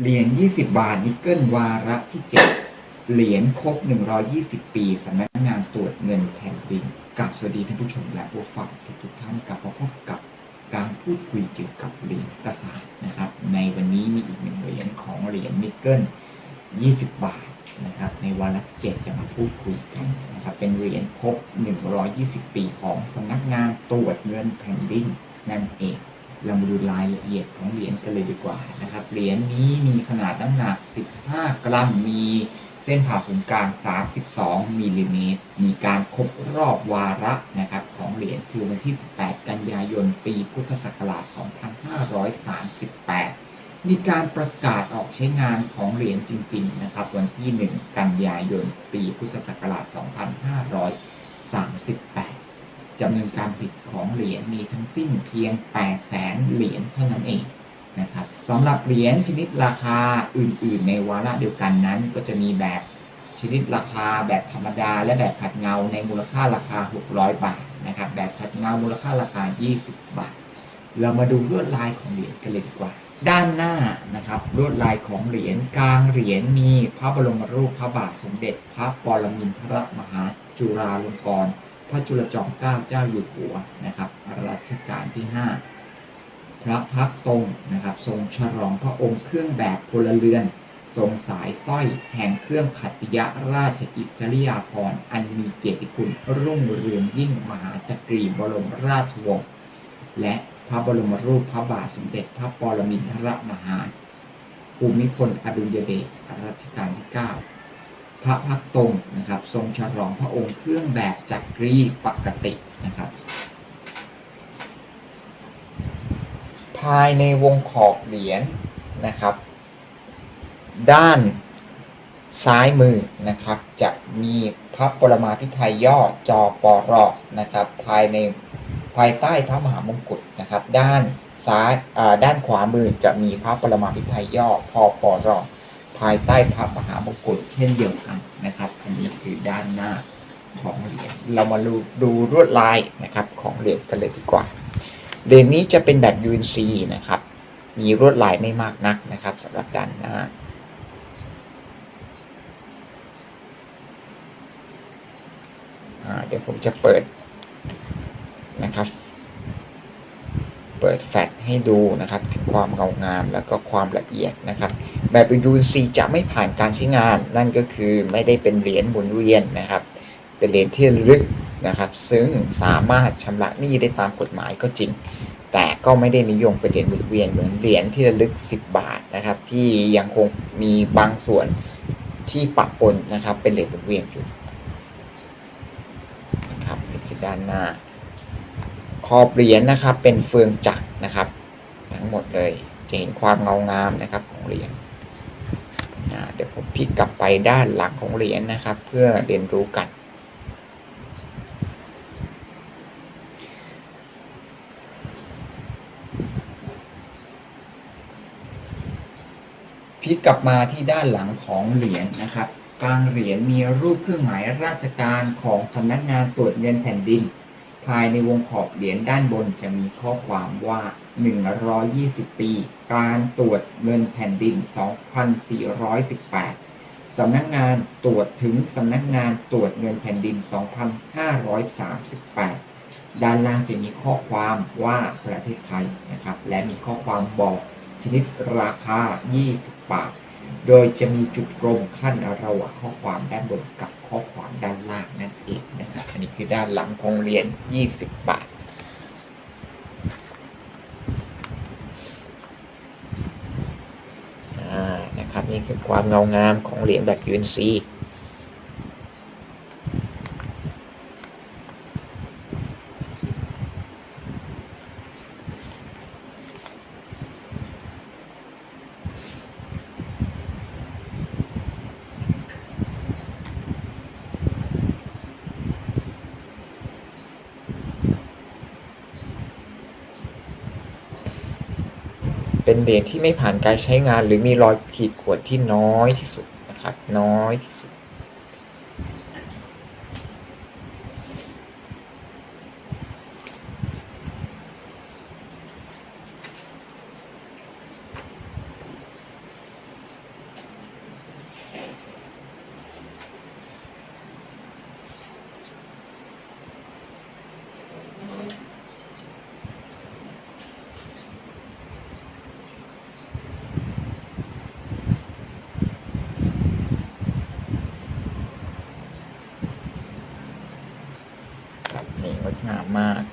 เหรียญ20 บาทนิกเกิลวาระที่ 7 เหรียญครบ 120 ปีสำนักงานตรวจเงินแผ่นดินกับสวัสดีท่านผู้ชมและผู้ฟังทุกท่านกลับมาพบกับการพูดคุยเกี่ยวกับเหรียญกระสาบนะครับ ในวันนี้มีอีกหนึ่งเหรียญของเหรียญนิกเกิล20 บาทนะครับ ในวาระที่7จะมาพูดคุยกันนะครับ เป็นเหรียญครบ 120 ปีของสำนักงานตรวจเงินแผ่นดินนั่นเอง เรามาดูรายละเอียดของเหรียญกันเลยดีกว่านะครับ เหรียญนี้มีขนาดน้ำหนัก 15 กรัม มีเส้นผ่าศูนย์กลาง 32มิลลิเมตร มีการครบรอบวาระนะครับของเหรียญคือวันที่ 18 กันยายน ปีพุทธศักราช 2538 มีการประกาศออกใช้งานของเหรียญจริง ๆ นะครับ วันที่ 1 กันยายน ปีพุทธศักราช 2538 จำนวนการผลิตของเหรียญมีทั้งสิ้นเพียง 8 แสนเหรียญเท่านั้นเองนะครับสำหรับเหรียญชนิดราคาอื่น ๆ ในวาระเดียวกันนั้น ก็จะมีแบบชนิดราคาแบบธรรมดา และแบบขัดเงาในมูลค่าราคา 600 บาทนะครับแบบขัดเงามูลค่าราคา 20 บาท เรามาดูลวดลายของเหรียญกันเลยดีกว่า ด้านหน้านะครับลวดลายของเหรียญกลางเหรียญมีพระบรมรูปพระบาทสมเด็จ พระปรมินทรมหาจุฬาลงกรณ์ พระจุลจอมเกล้าเจ้าอยู่หัวนะครับรัชกาลที่ 5 พระพักตรงนะครับ ทรงฉลองพระองค์เครื่องแบบพลเรือน ทรงสายสร้อยแห่งเครื่องขัติยราชอิสริยาภรณ์อันมีเกียรติคุณรุ่งเรืองยิ่งมหาจักรีบรมราชวงศ์และพระบรมรูปพระบาทสมเด็จพระปรมินทรมหาภูมิพลอดุลยเดชรัชกาลที่ 9 พระพักตรงนะครับ ทรงฉลองพระองค์เครื่องแบบจักรีปกตินะครับ ภายในวงขอบเหรียญนะครับ ด้านซ้ายมือนะครับ จะมีพระปรมาภิไธยย่อจอปอรอนะครับ ภายในภายใต้พระมหามงกุฎนะครับ ด้านซ้ายด้านขวามือจะมีพระปรมาภิไธยย่อพอปอรอ ภายใต้พระมหามงกุฎเช่นเดียวกันนะครับ อันนี้คือด้านหน้าของเหรียญเรามาดูดูลวดลายนะครับของเหรียญกันเลยดีกว่าเหรียญนี้จะเป็นแบบ UNC นะครับ มีลวดลายไม่มากนักนะครับสำหรับด้านหน้าเดี๋ยวผมจะเปิดนะครับ เปิดแฟลช ให้ดูนะครับถึงความเงางามแล้วก็ความละเอียดนะครับ แบบ UNC จะไม่ผ่านการใช้งาน นั่นก็คือไม่ได้เป็นเหรียญหมุนเวียนนะครับ เป็นเหรียญที่ลึกนะครับ ซึ่งสามารถชำระหนี้ได้ตามกฎหมายก็จริง แต่ก็ไม่ได้นิยมเป็นเหรียญหมุนเวียนเหมือนเหรียญที่ระลึก 10 บาทนะครับ ที่ยังคงมีบางส่วนที่ปะปนนะครับ เป็นเหรียญหมุนเวียนอยู่นะครับนี่ด้านหน้าขอบเหรียญนะครับเป็นเฟืองจักรนะครับ ทั้งหมดเลย จะเห็นความเงางามนะครับของเหรียญเดี๋ยวผมพลิกกลับไปด้านหลังของเหรียญนะครับ เพื่อเรียนรู้กัน พลิกกลับมาที่ด้านหลังของเหรียญนะครับ กลางเหรียญมีรูปเครื่องหมายราชการของสำนักงานตรวจเงินแผ่นดิน ภายในวงขอบเหรียญด้านบนจะมีข้อความว่า 120 ปี การตรวจเงินแผ่นดิน 2418 สำนักงานตรวจถึงสำนักงานตรวจเงินแผ่นดิน 2538 ด้านล่างจะมีข้อความว่าประเทศไทยนะครับ และมีข้อความบอกชนิดราคา 20 บาท โดยจะมีจุดกลมขั้นระหว่างข้อความด้านบนกับข้อความด้านล่างนั่นเองนะครับ อันนี้คือด้านหลังของเหรียญ 20 บาท อ่า นะครับนี่คือความเงางามของเหรียญแบบ UNC เป็นเหรียญที่ไม่ผ่านการใช้งาน หรือมีรอยขีดข่วนที่น้อยที่สุดนะครับ น้อยที่สุด มาก